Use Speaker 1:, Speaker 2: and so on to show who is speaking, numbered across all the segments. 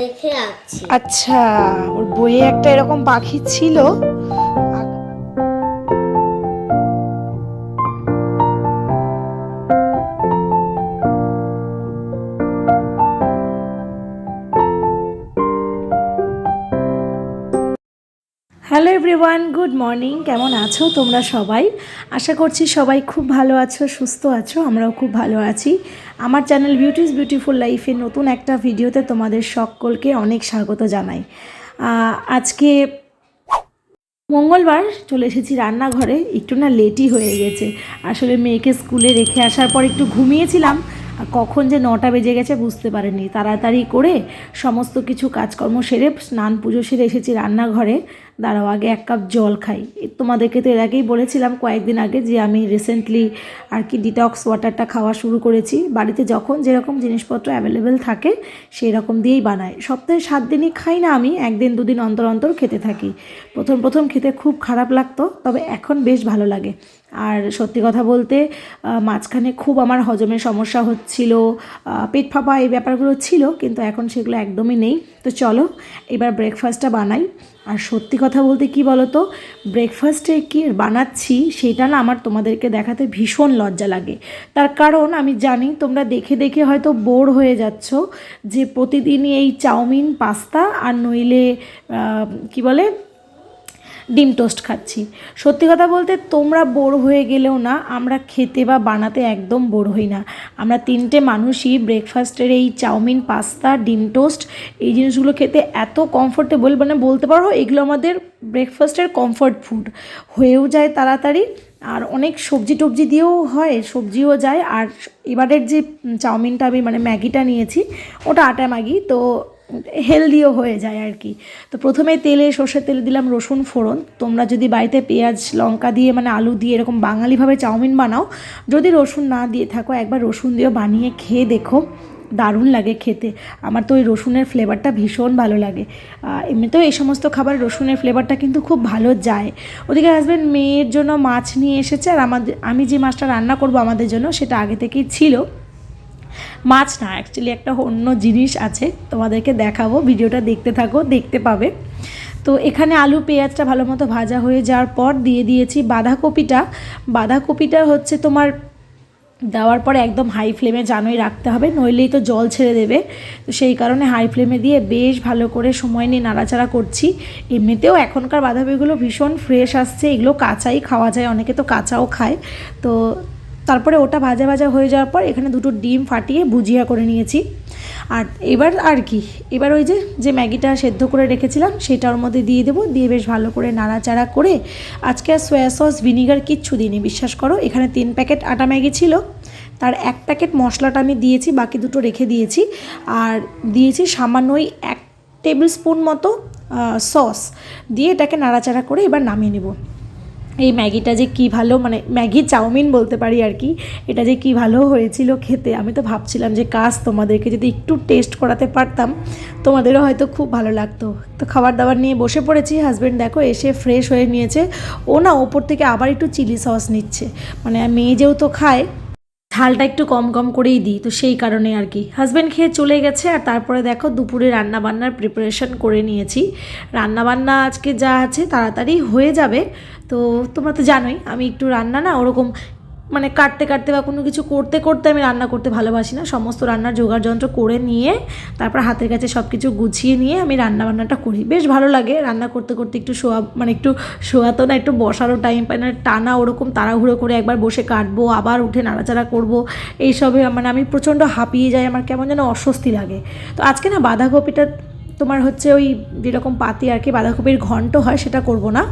Speaker 1: দেখে
Speaker 2: আচ্ছা ওর বইয়ে একটা এরকম পাখি ছিল। হ্যালো এভরিওয়ান গুড মর্নিং কেমন আছো তোমরা সবাই? আশা করছি সবাই খুব ভালো আছো, সুস্থ আছো, আমরাও খুব ভালো আছি। আমার চ্যানেল বিউটিস বিউটিফুল লাইফের নতুন একটা ভিডিওতে তোমাদের সকলকে অনেক স্বাগত জানাই। আজকে মঙ্গলবার চলে এসেছি রান্নাঘরে। একটু না লেটই হয়ে গেছে। আসলে মেয়েকে স্কুলে রেখে আসার পর একটু ঘুমিয়েছিলাম। কখন যে নটা বেজে গেছে বুঝতে পারিনি তাড়াতাড়ি করে সমস্ত কিছু কাজকর্ম সেরে, স্নান পুজো সেরে এসেছি রান্নাঘরে। দাঁড়াও, আগে এক কাপ জল খাই। তোমাদেরকে তো এর আগেই বলেছিলাম কয়েকদিন আগে যে আমি রিসেন্টলি আর কি ডিটক্স ওয়াটারটা খাওয়া শুরু করেছি। বাড়িতে যখন যেরকম জিনিসপত্র অ্যাভেলেবেল থাকে সেই রকম দিয়েই বানাই। সপ্তাহে সাত দিনই খাই না আমি, একদিন দুদিন অন্তর অন্তর খেতে থাকি। প্রথম প্রথম খেতে খুব খারাপ লাগতো, তবে এখন বেশ ভালো লাগে। আর সত্যি কথা বলতে মাঝখানে খুব আমার হজমের সমস্যা হচ্ছিল আহ, পেট ফাঁপা এই ব্যাপারগুলো ছিল কিন্তু এখন সেগুলো একদমই নেই। তো চলো এবার ব্রেকফাস্টটা বানাই। আর সত্যি কথা বলতে কি বলো তো ব্রেকফাস্টে কি বানাচ্ছি সেটা না আমার তোমাদেরকে দেখাতে ভীষণ লজ্জা লাগে। তার কারণ আমি জানি তোমরা দেখে দেখে হয়তো বোর হয়ে যাচ্ছ যে প্রতিদিনই এই চাউমিন পাস্তা আর নইলে কি বলে ডিম টোস্ট খাচ্ছি। সত্যি কথা বলতে তোমরা বোর হয়ে গেলেও না, আমরা খেতে বা বানাতে একদম বোর হই না। আমরা তিনটে মানুষই ব্রেকফাস্টের এই চাউমিন, পাস্তা, ডিম টোস্ট, এই জিনিসগুলো খেতে এত কমফোর্টেবল মানে বলতে পারো এগুলো আমাদের ব্রেকফাস্টের কমফর্ট ফুড হয়েও যায় তাড়াতাড়ি, আর অনেক সবজি টবজি দিয়েও হয়, সবজিও যায়। আর এবারের যে চাউমিনটা আমি মানে ম্যাগিটা নিয়েছি, ওটা আটা ম্যাগি, তো হেলদিও হয়ে যায় আর কি। তো প্রথমে তেলে সর্ষের তেলে দিলাম রসুন ফোড়ন। তোমরা যদি বাড়িতে পেঁয়াজ, লঙ্কা দিয়ে মানে আলু দিয়ে এরকম বাঙালিভাবে চাউমিন বানাও, যদি রসুন না দিয়ে থাকো, একবার রসুন দিয়েও বানিয়ে খেয়ে দেখো। দারুণ লাগে খেতে। আমার তো ওই রসুনের ফ্লেভারটা ভীষণ ভালো লাগে। এমনিতেও এই সমস্ত খাবার রসুনের ফ্লেভারটা কিন্তু খুব ভালো যায়। ওদিকে হাজব্যান্ড মেয়ের জন্য মাছ নিয়ে এসেছে, আর আমাদের আমি যে মাছটা রান্না করব আমাদের জন্য, সেটা আগে থেকেই ছিল। মাছ না অ্যাকচুয়ালি একটা অন্য জিনিস আছে, তোমাদেরকে দেখাবো, ভিডিওটা দেখতে থাকো, দেখতে পাবে। তো এখানে আলু পেঁয়াজটা ভালো মতো ভাজা হয়ে যাওয়ার পর দিয়ে দিয়েছি বাঁধাকপিটা। বাঁধাকপিটা হচ্ছে তোমার দেওয়ার পরে একদম হাই ফ্লেমে জানোই রাখতে হবে, নইলেই তো জল ছেড়ে দেবে। তো সেই কারণে হাই ফ্লেমে দিয়ে বেশ ভালো করে সময় নিয়ে নাড়াচাড়া করছি। এমনিতেও এখনকার বাঁধাকপিগুলো ভীষণ ফ্রেশ আসছে, এগুলো কাঁচাই খাওয়া যায়, অনেকে তো কাঁচাও খায়। তো তারপরে ওটা ভাজা ভাজা হয়ে যাওয়ার পর এখানে দুটো ডিম ফাটিয়ে ভুজিয়া করে নিয়েছি। আর এবার আর কি, এবার ওই যে যে ম্যাগিটা সেদ্ধ করে রেখেছিলাম সেটা ওর মধ্যে দিয়ে দেবো, দিয়ে বেশ ভালো করে নাড়াচাড়া করে আজকে আর সয়া সস, ভিনিগার কিচ্ছু দিইনি, বিশ্বাস করো, এখানে তিন প্যাকেট আটা ম্যাগি ছিল, তার এক প্যাকেট মশলাটা আমি দিয়েছি, বাকি দুটো রেখে দিয়েছি, আর দিয়েছি সামান্য ওই এক টেবিল স্পুন মতো সস, দিয়ে এটাকে নাড়াচাড়া করে এবার নামিয়ে নেব। এই ম্যাগিটা যে কি ভালো মানে ম্যাগি চাউমিন বলতে পারি আর কি, এটা যে কি ভালো হয়েছিল খেতে, আমি তো ভাবছিলাম যে কাজ তোমাদেরকে যদি একটু টেস্ট করাতে পারতাম, তোমাদেরও হয়তো খুব ভালো লাগতো। তো খাবার দাবার নিয়ে বসে পড়েছি হাজব্যান্ড দেখো এসে ফ্রেশ হয়ে নিয়েছে, ও না ওপর থেকে আবার একটু চিলি সস নিচ্ছে। মানে মেয়ে যেহেতু খায় ঝালটা একটু কম কম করেই দিই, তো সেই কারণে আর কি। হাজব্যান্ড খেয়ে চলে গেছে আর তারপরে দেখো দুপুরে রান্নাবান্নার প্রিপারেশন করে নিয়েছি। রান্নাবান্না আজকে যা আছে তাড়াতাড়ি হয়ে যাবে, তো তোমরা তো জানোই আমি একটু রান্না না ওরকম মানে কাটতে কাটতে বা কোনো কিছু করতে করতে আমি রান্না করতে ভালোবাসি না। সমস্ত রান্নার জোগাড় যন্ত্র করে নিয়ে, তারপর হাতের কাছে সব কিছু গুছিয়ে নিয়ে আমি রান্না বান্নাটা করি। বেশ ভালো লাগে রান্না করতে করতে একটু শোয়া মানে একটু শোয়াতো না, একটু বসারও টাইম পাই না, টানা ওরকম তাড়াহুড়ো করে একবার বসে কাটবো, আবার উঠে নাড়াচাড়া করব, এইসবে মানে আমি প্রচণ্ড হাঁপিয়ে যাই, আমার কেমন যেন অস্বস্তি লাগে। তো আজকে না বাঁধাকপিটা তোমার হচ্ছে ওই যেরকম পাতি আর কি, বাঁধাকপির ঘন্ট হয় সেটা করব না,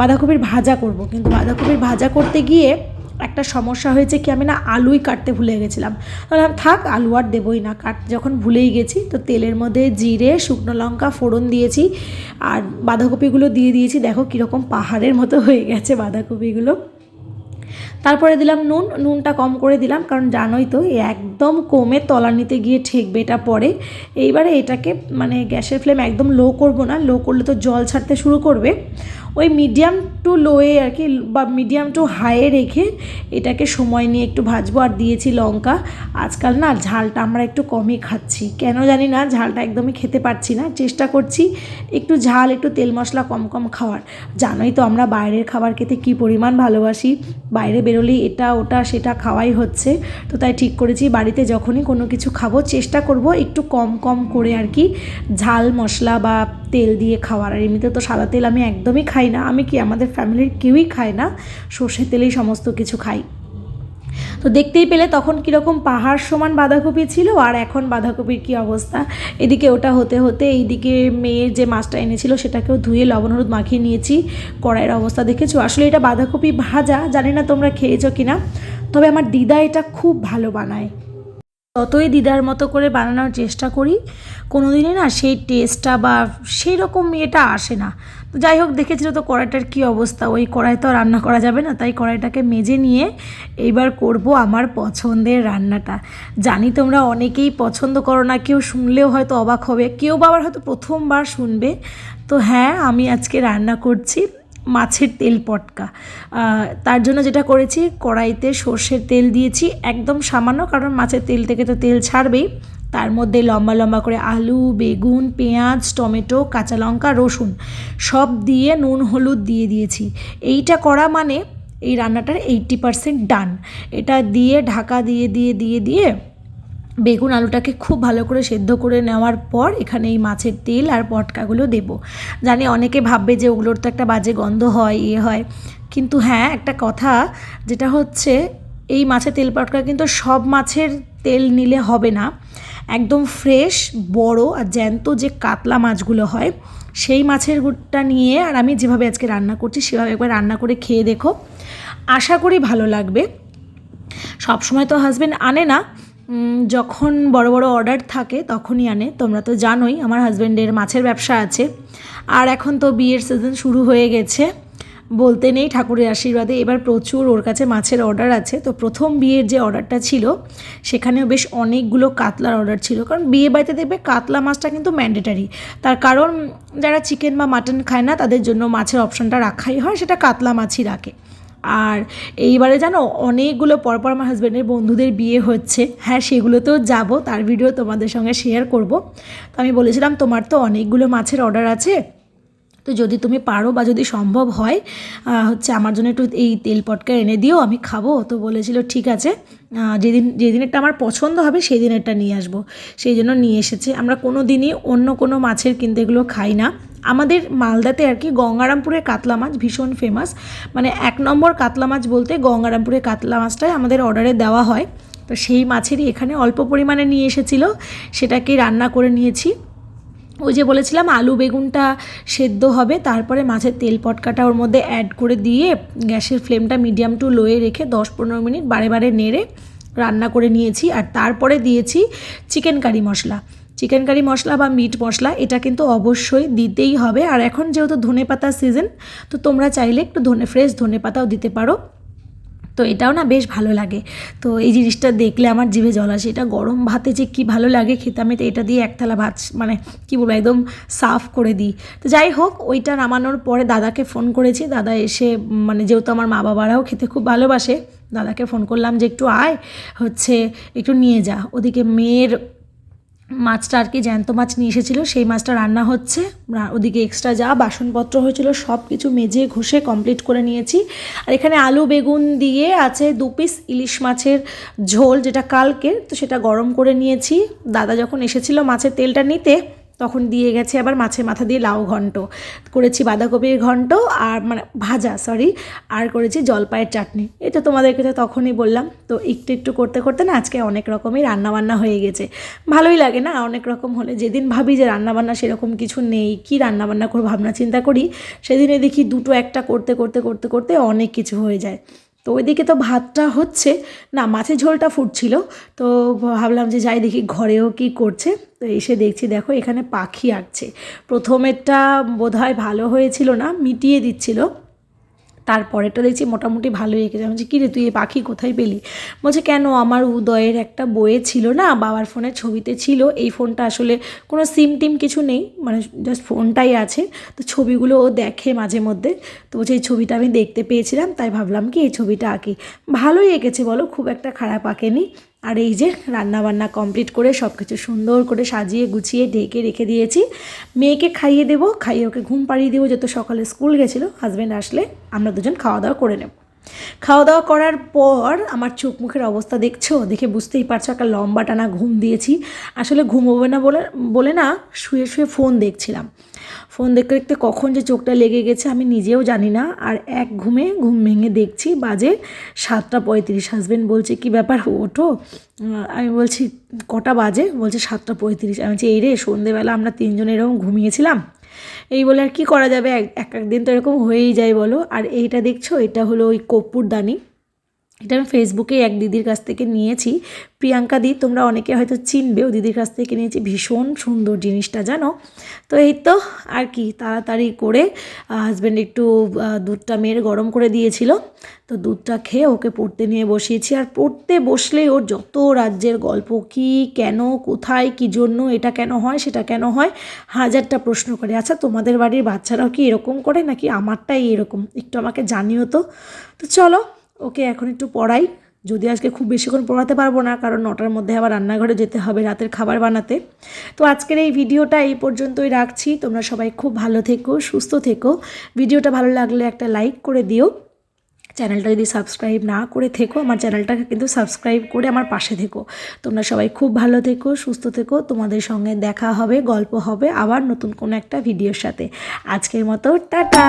Speaker 2: বাঁধাকপির ভাজা করব। কিন্তু বাঁধাকপির ভাজা করতে গিয়ে একটা সমস্যা হয়েছে কি আমি না আলুই কাটতে ভুলে গেছিলাম। বললাম, থাক, আলু আর দেবই না, কাট, যখন ভুলেই গেছি, তো তেলের মধ্যে জিরে, শুকনো লঙ্কা, ফোড়ন দিয়েছি, আর বাঁধাকপিগুলো দিয়ে দিয়েছি, দেখো কীরকম পাহাড়ের মতো হয়ে গেছে বাঁধাকপিগুলো। তারপরে দিলাম নুন, নুনটা কম করে দিলাম, কারণ জানোই তো একদম কমে তলানিতে গিয়ে ঠেকবে এটা পরে। এইবারে এটাকে মানে গ্যাসের ফ্লেম একদম লো করব না, লো করলে তো জল ছাড়তে শুরু করবে। ওই মিডিয়াম টু লোয়ে আর কি, বা মিডিয়াম টু হাইয়ে রেখে এটাকে সময় নিয়ে একটু ভাজবো আর দিয়েছি লঙ্কা। আজকাল না ঝালটা আমরা একটু কমই খাচ্ছি। কেন জানি না, ঝালটা একদমই খেতে পারছি না। চেষ্টা করছি একটু ঝাল, একটু তেল মশলা কম কম খাওয়ার। জানোই তো আমরা বাইরের খাবার খেতে কী পরিমাণ ভালোবাসি। বাইরে বেরোলেই এটা, ওটা, সেটা খাওয়াই হচ্ছে। তো তাই ঠিক করেছি, বাড়িতে যখনই কোনো কিছু খাব, চেষ্টা করব একটু কম কম করে আর কি ঝাল মশলা বা তেল দিয়ে খাওয়ার। আর এমনিতে তো সাদা তেল আমি একদমই খাই না, আমি কি আমাদের ফ্যামিলির কেউই খায় না? সর্ষের তেলেই সমস্ত কিছু খাই। তো দেখতেই পেলে তখন কীরকম পাহাড় সমান বাঁধাকপি ছিল আর এখন বাঁধাকপির কী অবস্থা। এদিকে ওটা হতে হতে এইদিকে মেয়ের যে মাছটা এনেছিল সেটাকেও ধুয়ে লবণ হলুদ মাখিয়ে নিয়েছি। কড়াইয়ের অবস্থা দেখেছ? আসলে এটা বাঁধাকপি ভাজা, জানি না তোমরা খেয়েছো কিনা। তবে আমার দিদা এটা খুব ভালো বানায়। ততই দিদার মতো করে বানানোর চেষ্টা করি কোনো দিনই না সেই টেস্টটা বা সেই রকম এটা আসে না। তো যাই হোক, দেখেছিল তো কড়াইটার কী অবস্থা। ওই কড়াই তো রান্না করা যাবে না, তাই কড়াইটাকে মেজে নিয়ে এইবার করব আমার পছন্দের রান্নাটা। জানি তোমরা অনেকেই পছন্দ করো না, কেউ শুনলেও হয়তো অবাক হবে, কেউ বা আবার হয়তো প্রথমবার শুনবে। তো হ্যাঁ আমি আজকে রান্না করছি মাছের তেল পটকা। তার জন্য যেটা করেছি, কড়াইতে সর্ষের তেল দিয়েছি, একদম সামান্য, কারণ মাছের তেল থেকে তো তেল ছাড়বেই। তার মধ্যে লম্বা লম্বা করে আলু, বেগুন, পেঁয়াজ, টমেটো, কাঁচা লঙ্কা, রসুন সব দিয়ে নুন, হলুদ দিয়ে দিয়েছি। এইটা করা মানে এই রান্নাটার এইট্টি পারসেন্ট ডান এটা দিয়ে ঢাকা দিয়ে দিয়ে দিয়ে দিয়ে বেগুন আলুটাকে খুব ভালো করে সেদ্ধ করে নেওয়ার পর এখানে এই মাছের তেল আর পটকাগুলো দেব। জানি অনেকে ভাববে যে ওগুলোর তো একটা বাজে গন্ধ হয় ইয়ে হয়। কিন্তু হ্যাঁ একটা কথা যেটা হচ্ছে, এই মাছের তেল, পটকা কিন্তু সব মাছের তেল নিলে হবে না। একদম ফ্রেশ, বড় আর জ্যান্ত যে কাতলা মাছগুলো হয়, সেই মাছের গুড়টা নিয়ে আর আমি যেভাবে আজকে রান্না করছি, সেভাবে একবার রান্না করে খেয়ে দেখো। আশা করি ভালো লাগবে। সব সময় তো হাজব্যান্ড আনে না। যখন বড় বড় অর্ডার থাকে, তখনই আনে। তোমরা তো জানোই, আমার হাজব্যান্ডের মাছের ব্যবসা আছে। আর এখন তো বিয়ের সিজন শুরু হয়ে গেছে। বলতে নেই ঠাকুরের আশীর্বাদে। এবার প্রচুর ওর কাছে মাছের অর্ডার আছে। তো প্রথম বিয়ের যে অর্ডারটা ছিল, সেখানেও বেশ অনেকগুলো কাতলার অর্ডার ছিল। কারণ বিয়ে বাড়িতে দেখবে কাতলা মাছটা কিন্তু ম্যান্ডেটারি তার কারণ যারা চিকেন বা মাটন খায় না, তাদের জন্য মাছের অপশনটা রাখাই হয়, সেটা কাতলা মাছই রাখে। আর এইবারে জানো, অনেকগুলো পরপর আমার হাজব্যান্ডের বন্ধুদের বিয়ে হচ্ছে। হ্যাঁ সেগুলোতেও যাব, তার ভিডিও তোমাদের সঙ্গে শেয়ার করব। তো আমি বলেছিলাম, তোমার তো অনেকগুলো মাছের অর্ডার আছে তো যদি তুমি পারো বা যদি সম্ভব হয় হচ্ছে আমার জন্য একটু এই তেল পটকা এনে দিও, আমি খাব। তো বলেছিল, ঠিক আছে যেদিন যেদিনেরটা আমার পছন্দ হবে সেই দিনেরটা নিয়ে আসব। সেই জন্য নিয়ে এসেছে। আমরা কোনো দিনই অন্য কোনো মাছের কিন্তু এগুলো খাই না। আমাদের মালদাতে আর কি গঙ্গারামপুরের কাতলা মাছ ভীষণ ফেমাস মানে এক নম্বর কাতলা মাছ বলতে গঙ্গারামপুরের কাতলা মাছটাই আমাদের অর্ডারে দেওয়া হয়। তো সেই মাছেরই এখানে অল্প পরিমাণে নিয়ে এসেছিল সেটাকে রান্না করে নিয়েছি। ওই যে বলেছিলাম আলু বেগুনটা সেদ্ধ হবে, তারপরে মাছের তেল পটকাটা ওর মধ্যে অ্যাড করে দিয়ে গ্যাসের ফ্লেমটা মিডিয়াম টু লোয়ে রেখে দশ পনেরো মিনিট বারে বারে নেড়ে রান্না করে নিয়েছি। আর তারপরে দিয়েছি চিকেন কারি মশলা। চিকেন কারি মশলা বা মিট মশলা, এটা কিন্তু অবশ্যই দিতেই হবে। আর এখন যেহেতু ধনে পাতার সিজন তো তোমরা চাইলে একটু ধনে ফ্রেশ ধনে পাতাও দিতে পারো। তো এটাও না বেশ ভালো লাগে। তো এই জিনিসটা দেখলে আমার জিভে জল আসে। এটা গরম ভাতে যে কি ভালো লাগে খেতে, আমি তো এটা দিয়ে একতলা ভাত মানে কি বলব, একদম সাফ করে দিই। তো যাই হোক, ওইটা নামানোর পরে দাদাকে ফোন করেছি। দাদা এসে মানে যেহেতু আমার মা বাবারাও খেতে খুব ভালোবাসে, দাদাকে ফোন করলাম যে একটু আয়, হচ্ছে একটু নিয়ে যা। ওদিকে মেয়ের মাছটা আর কি জ্যান্ত মাছ নিয়ে এসেছিল, সেই মাছটা রান্না হচ্ছে। ওদিকে এক্সট্রা যা বাসনপত্র হয়েছিল সব কিছু মেজে ঘষে কমপ্লিট করে নিয়েছি। আর এখানে আলু বেগুন দিয়ে আছে দু পিস ইলিশ মাছের ঝোল, যেটা কালকের, তো সেটা গরম করে নিয়েছি। দাদা যখন এসেছিল মাছের তেলটা নিতে তখন দিয়ে গেছে আবার মাছের মাথা দিয়ে লাউ ঘন্ট। করেছি বাঁধাকপির ঘন্ট আর মানে ভাজা সরি আর করেছি জলপাইয়ের চাটনি। এটা তোমাদেরকে তো তখনই বললাম। তো একটু একটু করতে করতে না আজকে অনেক রকমই রান্নাবান্না হয়ে গেছে। ভালোই লাগে না অনেক রকম হলে। যেদিন ভাবি যে রান্নাবান্না সেরকম কিছু নেই, কি রান্নাবান্না করে ভাবনা চিন্তা করি, সেদিনে দেখি দুটো একটা করতে করতে করতে করতে অনেক কিছু হয়ে যায়। তো ওইদিকে তো ভাতটা হচ্ছে। না, মাছের ঝোলটা ফুটছিল। তো ভাবলাম যে যাই দেখি ঘরেও কি করছে। তো এসে দেখছি, দেখো এখানে পাখি আঁকছে। প্রথমেরটা বোধহয় ভালো হয়েছিল না, মিটিয়ে দিচ্ছিল। তারপরেটা দেখছি মোটামুটি ভালোই এঁকেছে। আমি বলছি, কিরে, তুই এই পাখি কোথায় পেলি? বলছে, কেন? আমার উদয়ের একটা বইয়ে ছিল না, বাবার ফোনের ছবিতে ছিল। এই ফোনটা আসলে কোনো সিম টিম কিছু নেই মানে জাস্ট ফোনটাই আছে। তো ছবিগুলো ও দেখে মাঝে মধ্যে। তো বলছে, এই ছবিটা আমি দেখতে পেয়েছিলাম, তাই ভাবলাম কি এই ছবিটা আঁকি। ভালোই এঁকেছে বলো, খুব একটা খারাপ আঁকেনি। আর এই যে রান্না বান্না কমপ্লিট করে সব কিছু সুন্দর করে সাজিয়ে গুছিয়ে ঢেকে রেখে দিয়েছি। মেয়েকে খাইয়ে দেবো, খাইয়ে ওকে ঘুম পাড়িয়ে দেবো যত সকালে স্কুল গেছিল হাজব্যান্ড আসলে আমরা দুজন খাওয়া দাওয়া করে নেব। খাওয়া দাওয়া করার পর আমার চোখ মুখের অবস্থা দেখছ? দেখে বুঝতেই পারছ একটা লম্বা টানা ঘুম দিয়েছি। আসলে ঘুমোবে না বলে বলে না, শুয়ে শুয়ে ফোন দেখছিলাম। ফোন দেখতে দেখতে কখন যে চোখটা লেগে গেছে আমি নিজেও জানি না। আর এক ঘুমে ঘুম ভেঙে দেখছি, বাজে সাতটা পঁয়ত্রিশ। হাজব্যান্ড বলছে, কি ব্যাপার? ওঠো। আমি বলছি, কটা বাজে? বলছে, সাতটা পঁয়ত্রিশ। আমি বলছি, এই রে, সন্ধেবেলা আমরা তিনজন এরকম ঘুমিয়েছিলাম। এই বলে আর কি করা যাবে? এক এক একদিন তো এরকম হয়েই যায় বলো। আর এইটা দেখছ? এটা হলো ওই কর্পূরদানি এটা আমি ফেসবুকে এক দিদির কাছ থেকে নিয়েছি। প্রিয়াঙ্কা দি, তোমরা অনেকে হয়তো চিনবে ও দিদির কাছ থেকে নিয়েছি। ভীষণ সুন্দর জিনিসটা, জানো? তো এই তো, আর কি, তাড়াতাড়ি করে হাজব্যান্ড একটু দুধটা মেয়ের গরম করে দিয়েছিল। তো দুধটা খেয়ে ওকে পড়তে নিয়ে বসিয়েছি। আর পড়তে বসলে ওর যত রাজ্যের গল্প, কি, কেন, কোথায়, কি জন্য, এটা কেন হয়, সেটা কেন হয়, হাজারটা প্রশ্ন করে। আচ্ছা তোমাদের বাড়ির বাচ্চারাও কি এরকম করে, নাকি আমারটাই এরকম? একটু আমাকে জানিও তো। তো চলো ওকে এখন একটু পড়াই। যদি আজকে খুব বেশিক্ষণ পড়াতে পারব না, কারণ নটার মধ্যে আবার রান্নাঘরে যেতে হবে রাতের খাবার বানাতে। তো আজকের এই ভিডিওটা এই পর্যন্তই রাখছি। তোমরা সবাই খুব ভালো থেকো, সুস্থ থেকো। ভিডিওটা ভালো লাগলে একটা লাইক করে দিও। চ্যানেলটা যদি সাবস্ক্রাইব না করে থেকো, আমার চ্যানেলটাকে কিন্তু সাবস্ক্রাইব করে আমার পাশে থেকো। তোমরা সবাই খুব ভালো থেকো, সুস্থ থেকো। তোমাদের সঙ্গে দেখা হবে, গল্প হবে আবার নতুন কোনো একটা ভিডিওর সাথে। আজকের মতো, টাটা!